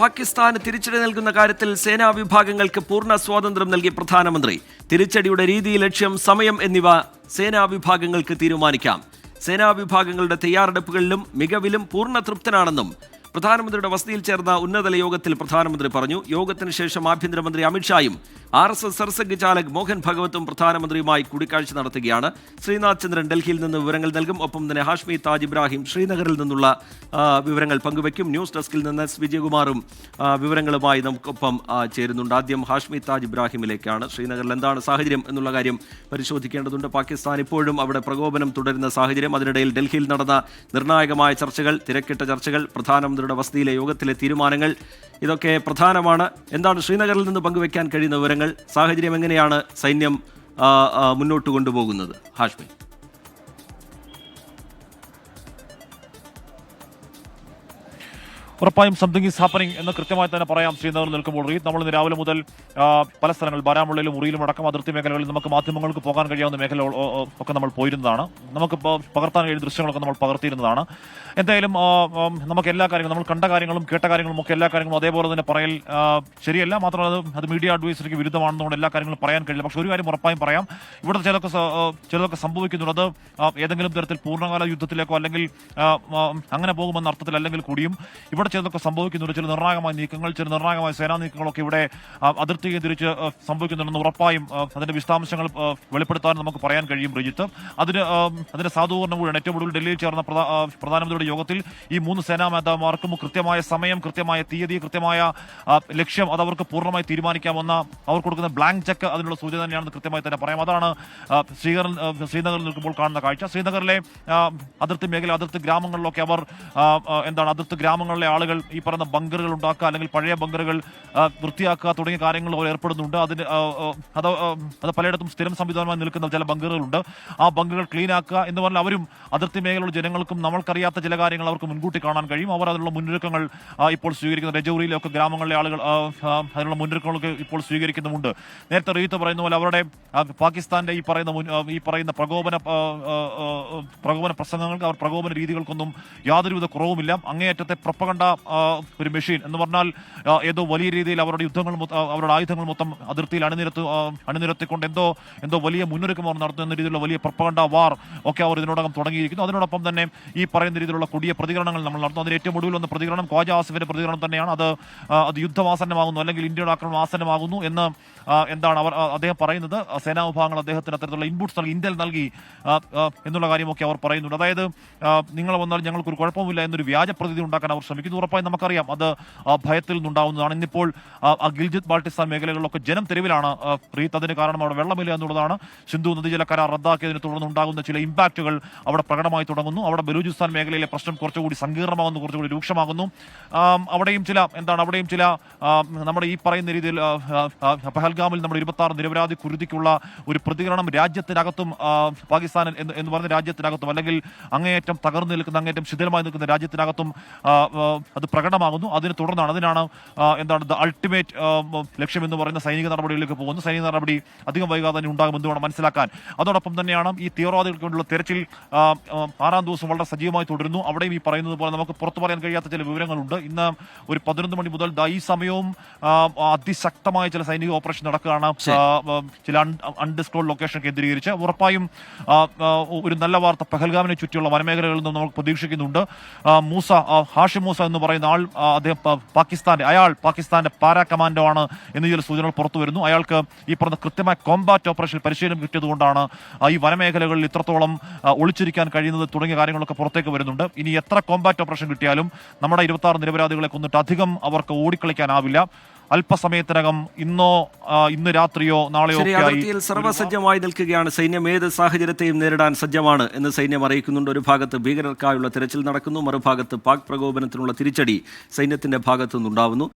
പാകിസ്ഥാന് തിരിച്ചടി നൽകുന്ന കാര്യത്തിൽ സേനാ വിഭാഗങ്ങൾക്ക് പൂർണ സ്വാതന്ത്ര്യം നൽകി പ്രധാനമന്ത്രി. തിരിച്ചടിയുടെ രീതി ലക്ഷ്യം സമയം എന്നിവ സേനാ വിഭാഗങ്ങൾക്ക് തീരുമാനിക്കാം. സേനാ വിഭാഗങ്ങളുടെ തയ്യാറെടുപ്പുകളിലും മികവിലും പൂർണ തൃപ്തനാണെന്നും പ്രധാനമന്ത്രിയുടെ വസതിയിൽ ചേർന്ന ഉന്നതതല യോഗത്തിൽ പ്രധാനമന്ത്രി പറഞ്ഞു. യോഗത്തിന് ശേഷം ആഭ്യന്തരമന്ത്രി അമിത്ഷായും R S S Sarsanghchalak Mohan ഭഗവത്തും പ്രധാനമന്ത്രിയുമായി കൂടിക്കാഴ്ച നടത്തുകയാണ്. ശ്രീനാഥ് ചന്ദ്രൻ ഡൽഹിയിൽ നിന്ന് വിവരങ്ങൾ നൽകും. ഒപ്പം തന്നെ ഹാഷ്മി താജ് ഇബ്രാഹിം ശ്രീനഗറിൽ നിന്നുള്ള വിവരങ്ങൾ പങ്കുവയ്ക്കും. ന്യൂസ് ഡെസ്കിൽ നിന്ന് എസ് വിജയകുമാറും വിവരങ്ങളുമായി നമുക്കൊപ്പം ചേരുന്നുണ്ട്. ആദ്യം ഹാഷ്മി താജ് ഇബ്രാഹിമിലേക്കാണ്. ശ്രീനഗറിൽ എന്താണ് സാഹചര്യം എന്നുള്ള കാര്യം പരിശോധിക്കേണ്ടതുണ്ട്. പാകിസ്ഥാൻ ഇപ്പോഴും അവിടെ പ്രകോപനം തുടരുന്ന സാഹചര്യം. അതിനിടയിൽ ഡൽഹിയിൽ നടന്ന നിർണായകമായ ചർച്ചകൾ തിരക്കിട്ട ചർച്ചകൾ പ്രധാനമന്ത്രിയുടെ വസതിയിലെ യോഗത്തിലെ തീരുമാനങ്ങൾ ഇതൊക്കെ പ്രധാനമാണ്. എന്താണ് ശ്രീനഗറിൽ നിന്ന് പങ്കുവയ്ക്കാൻ കഴിയുന്ന വിവരങ്ങൾ? സാഹചര്യം എങ്ങനെയാണ് സൈന്യം മുന്നോട്ട് കൊണ്ടുപോകുന്നത്? ഹാഷ്മി. ഉറപ്പായും സംതിങ് ഈസ് ഹാപ്പനിങ് എന്ന് കൃത്യമായി തന്നെ പറയാം ശ്രീനഗർ നിൽക്കുമ്പോൾ. റീത് നമ്മൾ ഇന്ന് രാവിലെ മുതൽ പല സ്ഥലങ്ങളിൽ ബാരാമുള്ളയിലും മുറിയിലും അടക്കം അതിർത്തി മേഖലകളിൽ നമുക്ക് മാധ്യമങ്ങൾക്ക് പോകാൻ കഴിയാവുന്ന മേഖല ഒക്കെ നമ്മൾ പോയിരുന്നതാണ്. നമുക്ക് പകർത്താൻ കഴിയുന്ന ദൃശ്യങ്ങളൊക്കെ നമ്മൾ പകർത്തിയിരുന്നതാണ്. എന്തായാലും നമുക്ക് എല്ലാ കാര്യങ്ങളും നമ്മൾ കണ്ട കാര്യങ്ങളും കേട്ട കാര്യങ്ങളും ഒക്കെ എല്ലാ കാര്യങ്ങളും അതേപോലെ തന്നെ പറയൽ ശരിയല്ല. മാത്രമല്ല അത് മീഡിയ അഡ്വൈസറിക്ക് വിരുദ്ധമാണെന്നുകൊണ്ട് എല്ലാ കാര്യങ്ങളും പറയാൻ കഴിയില്ല. പക്ഷെ ഒരു കാര്യം ഉറപ്പായും പറയാം. ഇവിടെ ചിലതൊക്കെ ചിലതൊക്കെ സംഭവിക്കുന്നുണ്ട്. അത് ഏതെങ്കിലും തരത്തിൽ പൂർണകാല യുദ്ധത്തിലേക്കോ അല്ലെങ്കിൽ അങ്ങനെ പോകുമെന്ന അർത്ഥത്തിൽ അല്ലെങ്കിൽ കൂടിയും ഇവിടെ ചിലതൊക്കെ സംഭവിക്കുന്നുണ്ട്. ചില നിർണായകമായ നീക്കങ്ങൾ ചില നിർണായകമായ സേനാ നീക്കങ്ങളൊക്കെ ഇവിടെ അതിർത്തി കേന്ദ്രീകരിച്ച് ആ, സംഭവിക്കുന്നുണ്ടെന്ന് ഉറപ്പായും അതിന്റെ വിശദാംശങ്ങൾ വെളിപ്പെടുത്താൻ നമുക്ക് പറയാൻ കഴിയും ബ്രിജിത്ത്. അതിന് അതിന്റെ സാധൂകരണം കൂടിയാണ് ഏറ്റവും ഒടുവിൽ ഡൽഹിയിൽ ചേർന്ന പ്രധാ- പ്രധാനമന്ത്രിയുടെ യോഗത്തിൽ ഈ മൂന്ന് സേനാ മേധാവിമാർക്കും കൃത്യമായ സമയം കൃത്യമായ തീയതി കൃത്യമായ ലക്ഷ്യം അത് അവർക്ക് പൂർണമായി തീരുമാനിക്കാമെന്ന അവർ കൊടുക്കുന്ന ബ്ലാങ്ക് ചെക്ക് അതിനുള്ള സൂചന തന്നെയാണെന്ന് കൃത്യമായി തന്നെ പറയാം. അതാണ് ശ്രീനഗറിൽ ശ്രീനഗറിൽ നിൽക്കുമ്പോൾ കാണുന്ന കാഴ്ച. ശ്രീനഗറിലെ അതിർത്തി മേഖല അതിർത്തി ഗ്രാമങ്ങളിലൊക്കെ അവർ എന്താണ് അതിർത്തി ഗ്രാമങ്ങളിലെ ആളുകൾ ഈ പറയുന്ന ബങ്കറുകൾ ഉണ്ടാക്കുക അല്ലെങ്കിൽ പഴയ ബങ്കറുകൾ വൃത്തിയാക്കുക തുടങ്ങിയ കാര്യങ്ങൾ അവർ ഏർപ്പെടുന്നുണ്ട്. അതിന് അത് അത് പലയിടത്തും സ്ഥിരം സംവിധാനമായി നിൽക്കുന്ന ചില ബങ്കറുകളുണ്ട് ആ ബങ്കറുകൾ ക്ലീൻ ആക്കുക എന്ന് പറഞ്ഞാൽ അവരും അതിർത്തി മേഖലയിലുള്ള ജനങ്ങൾക്കും നമ്മൾക്കറിയാത്ത ചില കാര്യങ്ങൾ അവർക്ക് മുൻകൂട്ടി കാണാൻ കഴിയും. അവർ അതിനുള്ള മുന്നൊരുക്കങ്ങൾ ഇപ്പോൾ സ്വീകരിക്കുന്ന രജൌരിയിലൊക്കെ ഗ്രാമങ്ങളിലെ ആളുകൾ അതിനുള്ള മുന്നൊരുക്കങ്ങളൊക്കെ ഇപ്പോൾ സ്വീകരിക്കുന്നുമുണ്ട്. നേരത്തെ റീത്ത് പറയുന്ന പോലെ അവരുടെ പാകിസ്ഥാന്റെ ഈ പറയുന്ന ഈ പറയുന്ന പ്രകോപന പ്രകോപന പ്രസംഗങ്ങൾക്ക് അവർ പ്രകോപന രീതികൾക്കൊന്നും യാതൊരുവിധ കുറവുമില്ല. അങ്ങേയറ്റത്തെ പ്രപ്പകണ്ട ഒരു മെഷീൻ എന്ന് പറഞ്ഞാൽ ഏതോ വലിയ രീതിയിൽ അവരുടെ യുദ്ധങ്ങൾ അവരുടെ ആയുധങ്ങൾ മൊത്തം അതിർത്തിയിൽ അണിനിരത്ത് അണിനിരത്തിക്കൊണ്ട് എന്തോ എന്തോ വലിയ മുന്നൊരുക്കം അവർ നടത്തുന്ന രീതിയിലുള്ള വലിയ പ്രപ്പകണ്ട വാർ ഒക്കെ അവർ ഇതിനോടകം തുടങ്ങിയിരിക്കുന്നു. അതിനോടൊപ്പം തന്നെ ഈ പറയുന്ന രീതിയിലുള്ള കൊടിയ പ്രതികരണങ്ങൾ നമ്മൾ നടത്തുന്നു. അതിന് ഏറ്റവും ഒടുവിൽ വന്ന പ്രതികരണം ഖ്വാജ ആസിഫിന്റെ പ്രതികരണം തന്നെയാണ്. അത് അത് യുദ്ധമാസന്നമാകുന്നു അല്ലെങ്കിൽ ഇന്ത്യയുടെ ആക്രമണം ആസന്നമാകുന്നു എന്ന് എന്താണ് അവർ അദ്ദേഹം പറയുന്നത്. സേനാ വിഭാഗങ്ങൾ അദ്ദേഹത്തിന് അത്തരത്തിലുള്ള ഇൻപുട്സ് നൽകി ഇന്ത്യൽ നൽകി എന്നുള്ള കാര്യമൊക്കെ അവർ പറയുന്നുണ്ട്. അതായത് നിങ്ങൾ വന്നാൽ ഞങ്ങൾക്കൊരു കുഴപ്പമില്ല എന്നൊരു വ്യാജ പ്രതിനിധി ഉണ്ടാക്കാൻ അവർ ശ്രമിക്കുന്നു. ഉറപ്പായും നമുക്കറിയാം അത് ഭയത്തിൽ നിന്നുണ്ടാവുന്നതാണ്. ഇന്നിപ്പോൾ ഗിൽജിത് ബാൾട്ടിസ്ഥാൻ മേഖലകളിലൊക്കെ ജനം തെരുവിലാണ് റീത്ത് അതിന് കാരണം അവിടെ വെള്ളമില്ല എന്നുള്ളതാണ് സിന്ധു നദീജല കരാർ റദ്ദാക്കിയതിനെ തുടർന്ന് ഉണ്ടാകുന്ന ചില ഇമ്പാക്റ്റുകൾ അവിടെ പ്രകടമായി തുടങ്ങുന്നു. അവിടെ ബലൂചിസ്ഥാൻ മേഖലയിലെ പ്രശ്നം കുറച്ചുകൂടി സങ്കീർണമാകുന്നു കുറച്ചുകൂടി രൂക്ഷമാകുന്നു. അവിടെയും ചില എന്താണ് അവിടെയും ചില നമ്മുടെ ഈ പറയുന്ന രീതിയിൽ പഹൽഗാമിൽ നമ്മുടെ ഇരുപത്തി ആറ് നിരപരാധി കുരുതിക്കുള്ള ഒരു പ്രതികരണം രാജ്യത്തിനകത്തും പാകിസ്ഥാൻ എന്ന് പറഞ്ഞ രാജ്യത്തിനകത്തും അല്ലെങ്കിൽ അങ്ങേയറ്റം തകർന്നു നിൽക്കുന്ന അങ്ങേയറ്റം ശിഥിലമായി നിൽക്കുന്ന രാജ്യത്തിനകത്തും അത് പ്രകടമാകുന്നു. അതിനെ തുടർന്നാണ് അതിനാണ് എന്താണ് ദ അൾട്ടിമേറ്റ് ലക്ഷ്യം എന്ന് പറയുന്ന സൈനിക നടപടികളിലേക്ക് പോകുന്നു സൈനിക നടപടി അധികം വൈകാതെ തന്നെ ഉണ്ടാകുമെന്ന് വേണം മനസ്സിലാക്കാൻ. അതോടൊപ്പം തന്നെയാണ് ഈ തീവ്രവാദികൾക്ക് വേണ്ടിയുള്ള തെരച്ചിൽ ആറാം ദിവസം വളരെ സജീവമായി തുടരുന്നു. അവിടെയും ഈ പറയുന്നത് പോലെ നമുക്ക് പുറത്തു പറയാൻ കഴിയാത്ത ചില വിവരങ്ങളുണ്ട്. ഇന്ന് ഒരു പതിനൊന്ന് മണി മുതൽ ദാ ഈ സമയവും അതിശക്തമായ ചില സൈനിക ഓപ്പറേഷൻ നടക്കുകയാണ്. ചില അൺഡിസ്ക്ലോഡ് ലൊക്കേഷൻ കേന്ദ്രീകരിച്ച്. ഉറപ്പായും ഒരു നല്ല വാർത്ത പഹൽഗാമിനെ ചുറ്റിയുള്ള വനമേഖലകളിൽ നിന്ന് നമുക്ക് പ്രതീക്ഷിക്കുന്നുണ്ട്. മൂസ ഹാഷിം മൂസ എന്ന് പറയുന്ന ആൾ അദ്ദേഹം പാകിസ്ഥാന്റെ അയാൾ പാകിസ്ഥാന്റെ പാരാ കമാൻഡോ ആണ് എന്ന ചില സൂചനകൾ പുറത്തു വരുന്നു. അയാൾക്ക് ഈ പറഞ്ഞ കൃത്യമായ കോമ്പാറ്റ് ഓപ്പറേഷൻ പരിശീലനം കിട്ടിയതുകൊണ്ടാണ് ഈ വനമേഖലകളിൽ ഇത്രത്തോളം ഒളിച്ചിരിക്കാൻ കഴിയുന്നത് തുടങ്ങിയ കാര്യങ്ങളൊക്കെ പുറത്തേക്ക് വരുന്നുണ്ട്. ഇനി എത്ര കോമ്പാറ്റ് ഓപ്പറേഷൻ കിട്ടിയാലും നമ്മുടെ ഇരുപത്തി നിരപരാധികളെ കൊന്നിട്ട് അധികം അവർക്ക് ഓടിക്കളിക്കാനാവില്ല. അല്പസമയത്തിനകം ഇന്നോ ഇന്ന് രാത്രിയോ നാളെയോ അതിർത്തിയിൽ സർവസജ്ജമായി നിൽക്കുകയാണ്. സൈന്യം ഏത് സാഹചര്യത്തെയും നേരിടാൻ സജ്ജമാണ് എന്ന് സൈന്യം അറിയിക്കുന്നുണ്ട്. ഒരു ഭാഗത്ത് ഭീകരർക്കായുള്ള തിരച്ചിൽ നടക്കുന്നു മറുഭാഗത്ത് പാക് പ്രകോപനത്തിനുള്ള തിരിച്ചടി സൈന്യത്തിന്റെ ഭാഗത്തു നിന്നുണ്ടാവുന്നു